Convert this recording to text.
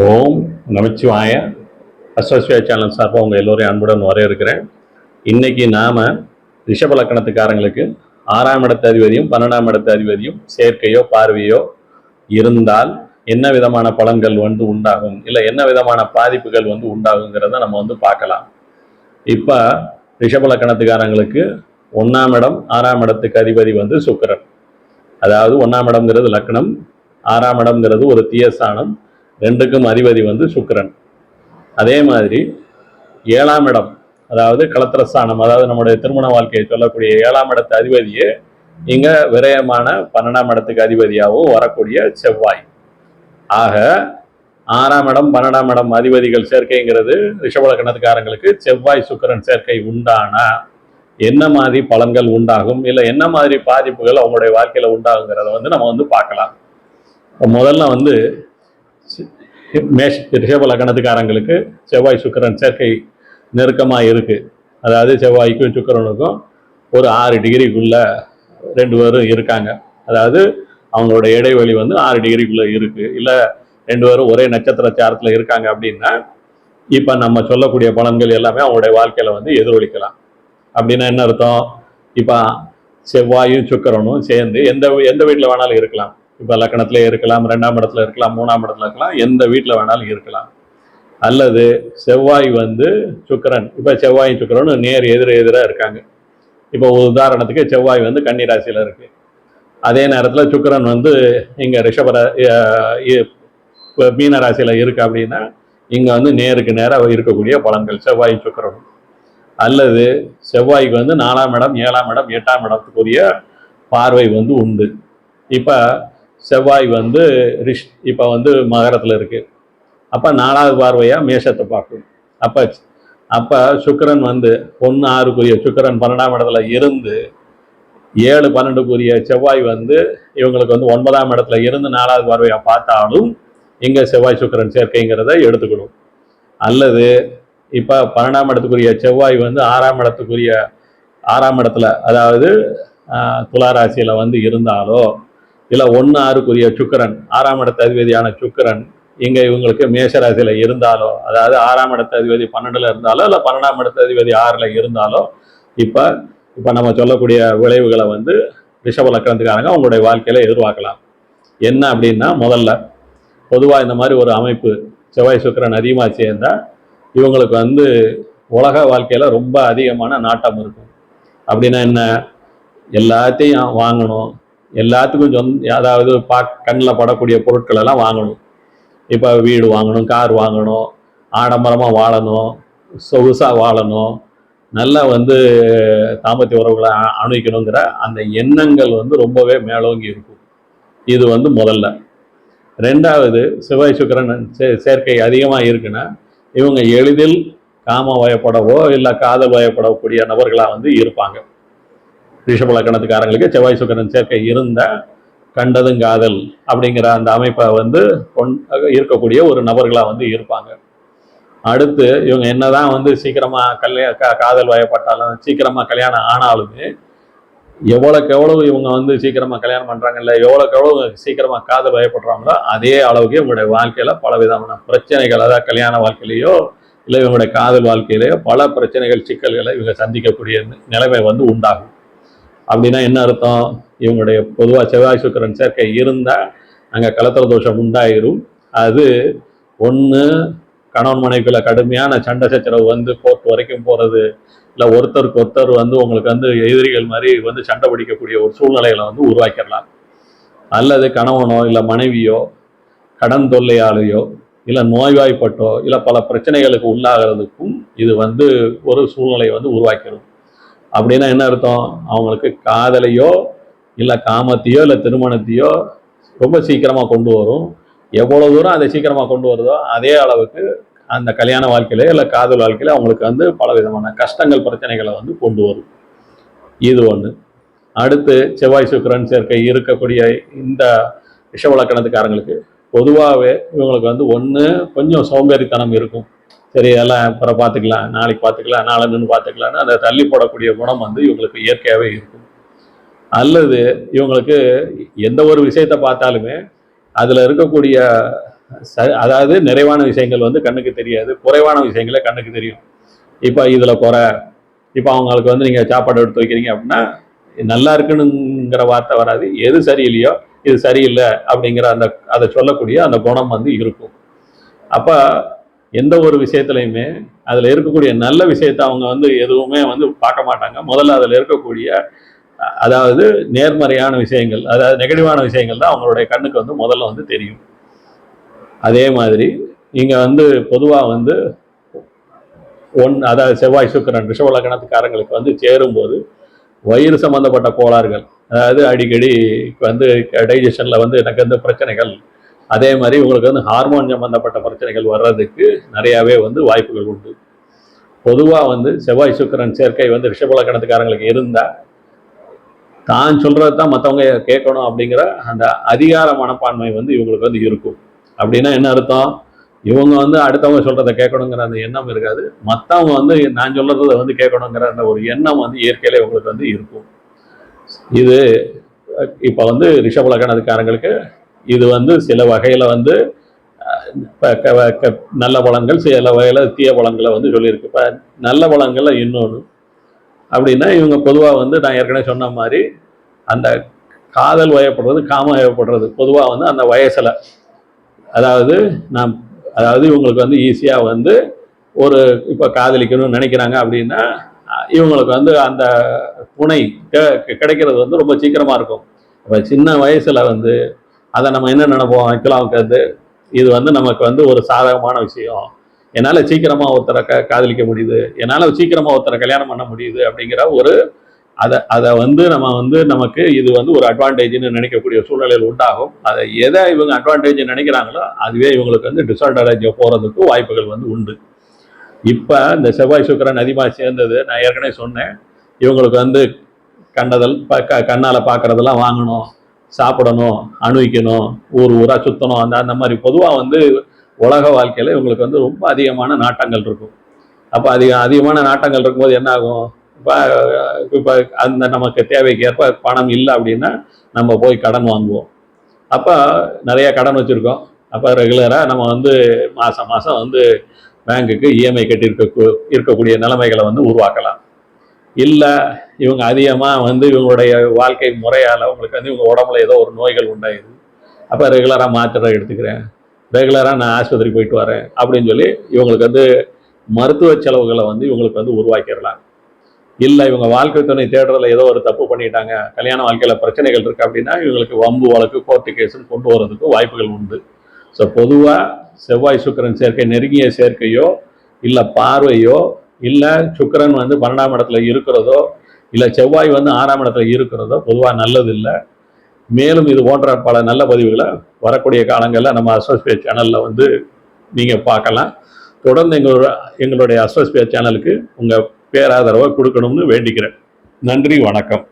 ஓம் நமச்சிவாய. அஸ்வஸ்வியா channel சார்பாக உங்கள் எல்லோரையும் அன்புடன் வரையிருக்கிறேன் இன்னைக்கு நாம் ரிஷப லக்கணத்துக்காரங்களுக்கு ஆறாம் இடத்து அதிபதியும் பன்னெண்டாம் இடத்து அதிபதியும் சேர்க்கையோ பார்வையோ இருந்தால் என்ன விதமான பலன்கள் வந்து உண்டாகும்? இல்லை என்ன விதமான பாதிப்புகள் வந்து உண்டாகுங்கிறத நம்ம வந்து பார்க்கலாம். இப்போ ரிஷப லக்கணத்துக்காரங்களுக்கு ஒன்றாம் இடம் ஆறாம் இடத்துக்கு அதிபதி வந்து சுக்கரன். அதாவது ஒன்றாம் இடம்ங்கிறது லக்னம் ஆறாம் இடம்ங்கிறது ஒரு தீயஸ்தானம் ரெண்டுக்கும் அதிபதி வந்து சுக்கிரன். அதே மாதிரி ஏழாம் இடம் அதாவது களத்திரஸ்தானம் அதாவது நம்முடைய திருமண வாழ்க்கையை சொல்லக்கூடிய ஏழாம் இடத்து அதிபதியே இங்கே விரயமான பன்னெண்டாம் இடத்துக்கு அதிபதியாகவும் வரக்கூடிய செவ்வாய். ஆக ஆறாம் இடம் பன்னெண்டாம் இடம் அதிபதிகள் சேர்க்கைங்கிறது ரிஷபலக்கணத்துக்காரங்களுக்கு செவ்வாய் சுக்கிரன் சேர்க்கை உண்டானா என்ன மாதிரி பலன்கள் உண்டாகும் இல்லை என்ன மாதிரி பாதிப்புகள் அவங்களுடைய வாழ்க்கையில் உண்டாகுங்கிறத வந்து நம்ம வந்து பார்க்கலாம். முதல்ல வந்து மேஷ் ரிஷப லக்னத்துக்காரங்களுக்கு செவ்வாய் சுக்கிரன் சேர்க்கை நெருக்கமாக இருக்குது அதாவது செவ்வாய்க்கும் சுக்கிரனுக்கும் ஒரு ஆறு டிகிரிக்குள்ளே ரெண்டு பேரும் இருக்காங்க. அதாவது அவங்களோட இடைவெளி வந்து ஆறு டிகிரிக்குள்ளே இருக்குது இல்லை ரெண்டு பேரும் ஒரே நட்சத்திர சாரத்தில் இருக்காங்க அப்படின்னா இப்போ நம்ம சொல்லக்கூடிய பலன்கள் எல்லாமே அவங்களுடைய வாழ்க்கையில் வந்து எதிரொலிக்கலாம். அப்படின்னா என்ன அர்த்தம்? இப்போ செவ்வாயும் சுக்கிரனும் சேர்ந்து எந்த எந்த வீட்டில் வேணாலும் இருக்கலாம். இப்போ லக்கணத்தில் இருக்கலாம் ரெண்டாம் இடத்துல இருக்கலாம் மூணாம் இடத்துல இருக்கலாம் எந்த வீட்டில் வேணாலும் இருக்கலாம். அல்லது செவ்வாய் வந்து சுக்கரன். இப்போ செவ்வாயும் சுக்கிரனும் நேர் எதிர எதிராக இருக்காங்க. இப்போ உதாரணத்துக்கு செவ்வாய் வந்து கன்னிராசியில் இருக்குது இருக்கு. அதே நேரத்தில் சுக்கரன் வந்து இங்கே ரிஷபர இ- மீன ராசியில் இருக்கு அப்படின்னா இங்கே வந்து நேருக்கு நேராக இருக்கக்கூடிய பலன்கள் செவ்வாய் சுக்கிரனும். அல்லது செவ்வாய்க்கு வந்து நாலாம் இடம் ஏழாம் இடம் எட்டாம் இடத்துக்குரிய பார்வை வந்து உண்டு. இப்போ செவ்வாய் வந்து ரிஷ் இப்போ வந்து மகரத்தில் இருக்குது அப்போ நாலாவது பார்வையாக மேஷத்தை பார்க்கும் அப்போ அப்போ சுக்கரன் வந்து ஒன்று ஆறுக்குரிய சுக்கரன் பன்னெண்டாம் இடத்துல இருந்து ஏழு பன்னெண்டுக்குரிய செவ்வாய் வந்து இவங்களுக்கு வந்து ஒன்பதாம் இடத்துல இருந்து நாலாவது பார்வையாக பார்த்தாலும் இங்கே செவ்வாய் சுக்கிரன் சேர்க்கைங்கிறத எடுத்துக்கணும். அல்லது இப்போ பன்னெண்டாம் இடத்துக்குரிய செவ்வாய் வந்து ஆறாம் இடத்துக்குரிய ஆறாம் இடத்துல அதாவது துளாராசியில் வந்து இருந்தாலோ இல்லை ஒன்று ஆறுக்குரிய சுக்கரன் ஆறாம் இடத்த அதிபதியான சுக்கரன் இங்கே இவங்களுக்கு மேஷராசியில் இருந்தாலோ அதாவது ஆறாம் இடத்த அதிபதி பன்னெண்டில் இருந்தாலோ இல்லை பன்னெண்டாம் இடத்த அதிபதி ஆறில் இருந்தாலோ இப்போ இப்போ நம்ம சொல்லக்கூடிய விளைவுகளை வந்து ரிஷப லக்கணத்துக்காரங்க அவங்களுடைய வாழ்க்கையில் எதிர்பார்க்கலாம். என்ன அப்படின்னா முதல்ல பொதுவாக இந்த மாதிரி ஒரு அமைப்பு செவ்வாய் சுக்கரன் அதிகமாக சேர்ந்தால் இவங்களுக்கு வந்து உலக வாழ்க்கையில் ரொம்ப அதிகமான நாட்டம் இருக்கும். அப்படின்னா என்ன? எல்லாத்தையும் வாங்கணும். எல்லாத்துக்கும் சொந்த அதாவது பா கண்ணில் படக்கூடிய பொருட்கள் எல்லாம் வாங்கணும். இப்போ வீடு வாங்கணும் கார் வாங்கணும் ஆடம்பரமாக வாழணும் சொகுசாக வாழணும் நல்லா வந்து தாம்பத்திய உறவுகளை அ- அணுகிக்கணுங்கிற அந்த எண்ணங்கள் வந்து ரொம்பவே மேலோங்கி இருக்கும். இது வந்து முதல்ல. ரெண்டாவது செவ்வாய் சுக்கரன் சே- சேர்க்கை அதிகமாக இருக்குன்னா இவங்க எளிதில் காம வயப்படவோ இல்லை காதல் வயப்படக்கூடிய நபர்களாக வந்து இருப்பாங்க. ரிஷபலக்கணத்துக்காரங்களுக்கு செவ்வாய் சுக்கரன் சேர்க்கை இருந்தால் கண்டதும் காதல் அப்படிங்கிற அந்த அமைப்பை வந்து கொண் இருக்கக்கூடிய ஒரு நபர்களாக வந்து இருப்பாங்க. அடுத்து இவங்க என்னதான் வந்து சீக்கிரமா கல்யா கா- காதல் வயப்பட்டாலும் சீக்கிரமா கல்யாணம் ஆனாலுமே எவ்வளோக்கு எவ்வளவு இவங்க வந்து சீக்கிரமா கல்யாணம் பண்ணுறாங்கல்ல எவ்வளோக்கு எவ்வளவு சீக்கிரமா காதல் வயப்படுறாங்களோ அதே அளவுக்கு இவங்களுடைய வாழ்க்கையில பல விதமான பிரச்சனைகள் அதாவது கல்யாண வாழ்க்கையிலேயோ இல்லை இவங்களுடைய காதல் வாழ்க்கையிலேயோ பல பிரச்சனைகள் சிக்கல்களை இவங்க சந்திக்கக்கூடிய நிலைமை வந்து உண்டாகும். அப்படின்னா என்ன அர்த்தம்? இவங்களுடைய பொதுவாக செவ்வாய் சுக்கரன் சேர்க்கை இருந்தால் அங்கே கலத்திர தோஷம் உண்டாயிரும். அது ஒன்று கணவன் மனைவிக்குள்ள கடுமையான சண்டை சச்சரவு வந்து கோர்ட் வரைக்கும் போகிறது இல்லை ஒருத்தருக்கு ஒருத்தர் வந்து உங்களுக்கு வந்து எதிரிகள் மாதிரி வந்து சண்டை பிடிக்கக்கூடிய ஒரு சூழ்நிலைகளை வந்து உருவாக்கிடலாம். அல்லது கணவனோ இல்லை மனைவியோ கடன் தொல்லையாலேயோ இல்லை நோய்வாய்ப்பட்டோ இல்லை பல பிரச்சனைகளுக்கு உள்ளாகிறதுக்கும் இது வந்து ஒரு சூழ்நிலையை வந்து உருவாக்கிடும் அப்படின்னா என்ன அர்த்தம்? அவங்களுக்கு காதலையோ இல்லை காமத்தையோ இல்லை திருமணத்தையோ ரொம்ப சீக்கிரமாக கொண்டு வரும். எவ்வளோ தூரம் அதை சீக்கிரமாக கொண்டு வருதோ அதே அளவுக்கு அந்த கல்யாண வாழ்க்கையிலே இல்லை காதல் வாழ்க்கையில அவங்களுக்கு வந்து பல விதமான கஷ்டங்கள் பிரச்சனைகளை வந்து கொண்டு வரும். இது ஒன்று அடுத்து செவ்வாய் சுக்கிரன் சேர்க்கை இருக்கக்கூடிய இந்த விஷவழக்கணத்துக்காரங்களுக்கு பொதுவாகவே இவங்களுக்கு வந்து ஒன்று கொஞ்சம் சோம்பேறித்தனம் இருக்கும். சரி எல்லாம் அப்புறம் பார்த்துக்கலாம். நாளைக்கு பார்த்துக்கலாம். நாளைன்னு பார்த்துக்கலான்னு அந்த தள்ளி போடக்கூடிய குணம் வந்து இவங்களுக்கு இயற்கையாகவே இருக்கும். அல்லது இவங்களுக்கு எந்த ஒரு விஷயத்தை பார்த்தாலுமே அதில் இருக்கக்கூடிய ச- அதாவது நிறைவான விஷயங்கள் வந்து கண்ணுக்கு தெரியாது. குறைவான விஷயங்களே கண்ணுக்கு தெரியும். இப்போ இதில் குறை. இப்போ அவங்களுக்கு வந்து நீங்கள் சாப்பாடு எடுத்து வைக்கிறீங்க அப்படின்னா நல்லா இருக்குனுங்கிற வார்த்தை வராது. எது சரியில்லையோ இது சரியில்லை அப்படிங்கிற அந்த அதை சொல்லக்கூடிய அந்த குணம் வந்து இருக்கும். அப்போ எந்த ஒரு விஷயத்துலையுமே அதில் இருக்கக்கூடிய நல்ல விஷயத்தை அவங்க வந்து எதுவுமே வந்து பார்க்க மாட்டாங்க. முதல்ல அதில் இருக்கக்கூடிய அதாவது நேர்மறையான விஷயங்கள் அதாவது நெகட்டிவான விஷயங்கள் தான் அவங்களுடைய கண்ணுக்கு வந்து முதல்ல வந்து தெரியும். அதே மாதிரி இங்கே வந்து பொதுவாக வந்து ஒன் அதாவது செவ்வாய் சுக்கிரன் ரிஷவலகணத்துக்காரங்களுக்கு வந்து சேரும்போது வயிறு சம்பந்தப்பட்ட கோளாறுகள் அதாவது அடிக்கடி வந்து டைஜஷனில் வந்து எனக்கு வந்து பிரச்சனைகள் அதே மாதிரி உங்களுக்கு வந்து ஹார்மோன் சம்மந்தப்பட்ட பிரச்சனைகள் வர்றதுக்கு நிறையாவே வந்து வாய்ப்புகள் உண்டு. பொதுவாக வந்து செவ்வாய் சுக்கிரன் சேர்க்கை வந்து ரிஷபலக்கணத்துக்காரங்களுக்கு இருந்தால் தான் சொல்கிறது தான் மற்றவங்க கேட்கணும் அப்படிங்கிற அந்த அதிகார மனப்பான்மை வந்து இவங்களுக்கு வந்து இருக்கும். அப்படின்னா என்ன அர்த்தம்? இவங்க வந்து அடுத்தவங்க சொல்கிறத கேட்கணுங்கிற அந்த எண்ணம் இருக்காது. மற்றவங்க வந்து நான் சொல்கிறத வந்து கேட்கணுங்கிற அந்த ஒரு எண்ணம் வந்து இயற்கையில இவங்களுக்கு வந்து இருக்கும். இது இப்போ வந்து ரிஷபலகணத்துக்காரங்களுக்கு இது வந்து சில வகையில் வந்து க- க- நல்ல பழங்கள் சில வகையில் தீய பழங்களை வந்து சொல்லியிருக்கு. இப்போ நல்ல பலன்களில் இன்னொன்று அப்படின்னா இவங்க பொதுவாக வந்து நான் ஏற்கனவே சொன்ன மாதிரி அந்த காதல் வயப்படுறது காம வயப்படுறது. பொதுவாக வந்து அந்த வயசில். அதாவது நான் அதாவது இவங்களுக்கு வந்து ஈஸியாக வந்து ஒரு இப்போ காதலிக்கணும்னு நினைக்கிறாங்க அப்படின்னா இவங்களுக்கு வந்து அந்த துணை கெ- கிடைக்கிறது வந்து ரொம்ப சீக்கிரமாக இருக்கும். இப்போ சின்ன வயசில் வந்து அதை நம்ம என்ன நினைப்போம்? ஆக்சுவலாக இது வந்து நமக்கு வந்து ஒரு சாதகமான விஷயம். என்னால் சீக்கிரமாக ஒருத்தரை க காதலிக்க முடியுது. என்னால் சீக்கிரமாக ஒருத்தரை கல்யாணம் பண்ண முடியுது அப்படிங்கிற ஒரு அதை அதை வந்து நம்ம வந்து நமக்கு இது வந்து ஒரு அட்வான்டேஜ்னு நினைக்கக்கூடிய சூழ்நிலையில் உண்டாகும். அதை எதை இவங்க அட்வான்டேஜ் நினைக்கிறாங்களோ அதுவே இவங்களுக்கு வந்து டிஸ்அட்வான்டேஜ் போகிறதுக்கு வாய்ப்புகள் வந்து உண்டு. இப்போ இந்த செவ்வாய் சுக்கிரன் அதிகமாக சேர்ந்தது நான் ஏற்கனவே சொன்னேன். இவங்களுக்கு வந்து கண்டதல் ப க கண்ணால் பார்க்குறதெல்லாம் வாங்கணும். சாப்பிடணும் அணுவிக்கணும் ஊர் ஊராக சுற்றணும் அந்த அந்த மாதிரி பொதுவாக வந்து உலக வாழ்க்கையில் இவங்களுக்கு வந்து ரொம்ப அதிகமான நாட்டங்கள் இருக்கும். அப்போ அதிக அதிகமான நாட்டங்கள் இருக்கும்போது என்ன ஆகும் இப்போ இப்போ அந்த நமக்கு தேவைக்கு ஏற்ப பணம் இல்லை அப்படின்னா நம்ம போய் கடன் வாங்குவோம். அப்போ நிறைய கடன் வச்சுருக்கோம். அப்போ ரெகுலராக நம்ம வந்து மாதம் மாதம் வந்து பேங்க்குக்கு இஎம்ஐ கட்டி இருக்க இருக்கக்கூடிய நிலைமைகளை வந்து உருவாக்கலாம். இல்லை இவங்க அதிகமாக வந்து இவங்களுடைய வாழ்க்கை முறையால் உங்களுக்கு வந்து இவங்க உடம்புல ஏதோ ஒரு நோய்கள் உண்டாயிருது அப்போ ரெகுலராக மாத்திரை எடுத்துக்கிறேன். ரெகுலராக நான் ஆஸ்பத்திரி போயிட்டு வரேன் அப்படின்னு சொல்லி இவங்களுக்கு வந்து மருத்துவ செலவுகளை வந்து இவங்களுக்கு வந்து உருவாக்கிடலாம். இல்லை இவங்க வாழ்க்கை துணை தேடுறதுல ஏதோ ஒரு தப்பு பண்ணிட்டாங்க கல்யாண வாழ்க்கையில் பிரச்சனைகள் இருக்குது அப்படின்னா இவங்களுக்கு வம்பு வழக்கு கோர்ட்டு கேஸுன்னு கொண்டு வரதுக்கு வாய்ப்புகள் உண்டு. ஸோ பொதுவாக செவ்வாய் சுக்கிரன் சேர்க்கை நெருங்கிய சேர்க்கையோ இல்லை பார்வையோ இல்லை சுக்கரன் வந்து பன்னெண்டாம் இடத்துல இருக்கிறதோ இல்லை செவ்வாய் வந்து ஆறாம் இடத்துல இருக்கிறதோ பொதுவாக நல்லதில்லை. மேலும் இது போன்ற பல நல்ல பதிவுகளை வரக்கூடிய காலங்களில் நம்ம அசோஸ்பியா சேனலில் வந்து நீங்கள் பார்க்கலாம். தொடர்ந்து எங்களோட எங்களுடைய அசோஸ்பியா சேனலுக்கு உங்கள் பேராதரவை கொடுக்கணும்னு வேண்டிக்கிறேன். நன்றி வணக்கம்.